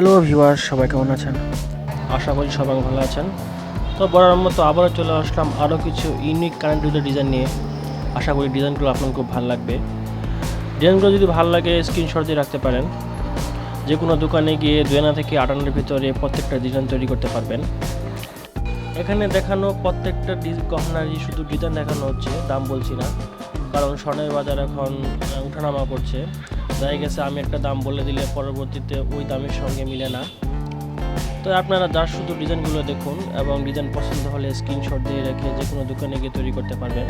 Hello viewer সবাই কেমন আছেন? আশা করি সবাই ভালো আছেন। তো বরাবর মতো আবারও চলে আসলাম আরও কিছু ইউনিক কারেন্ট কানেক্টিভ ডিজাইন নিয়ে। আশা করি ডিজাইনগুলো আপনার খুব ভালো লাগবে। ডিজাইনগুলো যদি ভালো লাগে স্ক্রিনশট দিয়ে রাখতে পারেন। যে কোনো দোকানে গিয়ে দুই থেকে আট আনার ভিতরে প্রত্যেকটা ডিজাইন তৈরি করতে পারবেন। এখানে দেখানো প্রত্যেকটা গহনারই শুধু ডিজাইন দেখানো হচ্ছে, দাম বলছি না। কারণ স্বর্ণের বাজার এখন উঠানামা করছে। দেখা গেছে, আমি একটা দাম বলে দিলে পরবর্তীতে ওই দামের সঙ্গে মিলে না। তো আপনারা যার শুধু ডিজাইনগুলো দেখুন এবং ডিজাইন পছন্দ হলে স্ক্রিনশট দিয়ে রেখে যে কোনো দোকানে গিয়ে তৈরি করতে পারবেন।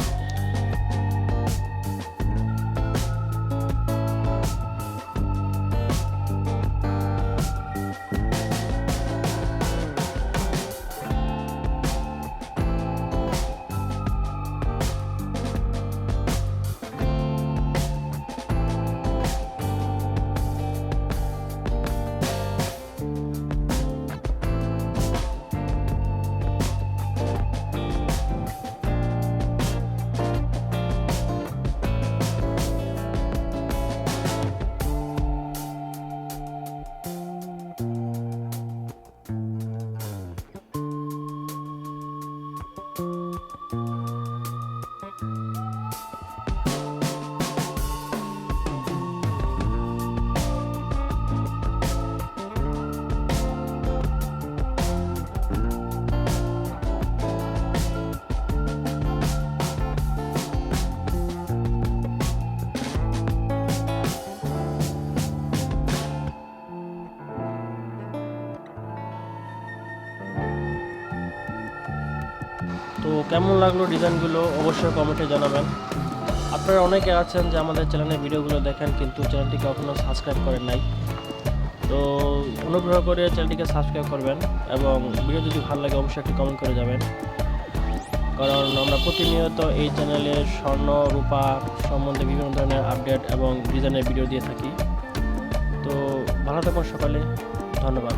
তো কেমন লাগল ডিজাইনগুলো অবশ্যই কমেন্টে জানাবেন। আপনারা অনেকে আছেন যে আমাদের চ্যানেলের ভিডিওগুলো দেখেন কিন্তু চ্যানেলটিকে এখনও সাবস্ক্রাইব করেন নাই। তো অনুগ্রহ করে চ্যানেলটিকে সাবস্ক্রাইব করবেন এবং ভিডিও যদি ভালো লাগে অবশ্যই একটি কমেন্ট করে যাবেন। কারণ আমরা প্রতিনিয়ত এই চ্যানেলে স্বর্ণ, রূপা সম্বন্ধে বিভিন্ন ধরনের আপডেট এবং ডিজাইনের ভিডিও দিয়ে থাকি। তো ভালো থাকুন সকালে। ধন্যবাদ।